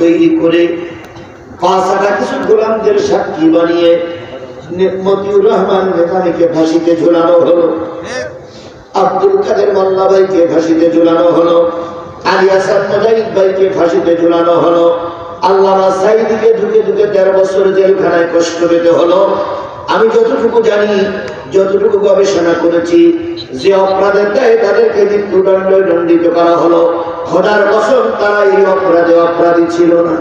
তৈরি করে সাক্ষী বানিয়ে রহমান ফাঁসিতে ঝুলানো আব্দুল কাদের ফাঁসিতে ঝুলানো ফাঁসিতে ঝুলানো সাইদিকে তেরো জেলখানায় কষ্ট পেতে হলো। আমি যতটুকু জানি, যতটুকু গবেষণা করেছি, যে অপরাধের দায়ে তাদেরকে মৃত্যুদণ্ড দণ্ডিত করা হলো। খোদার কসম তারা এই অপরাধে অপরাধী ছিল না।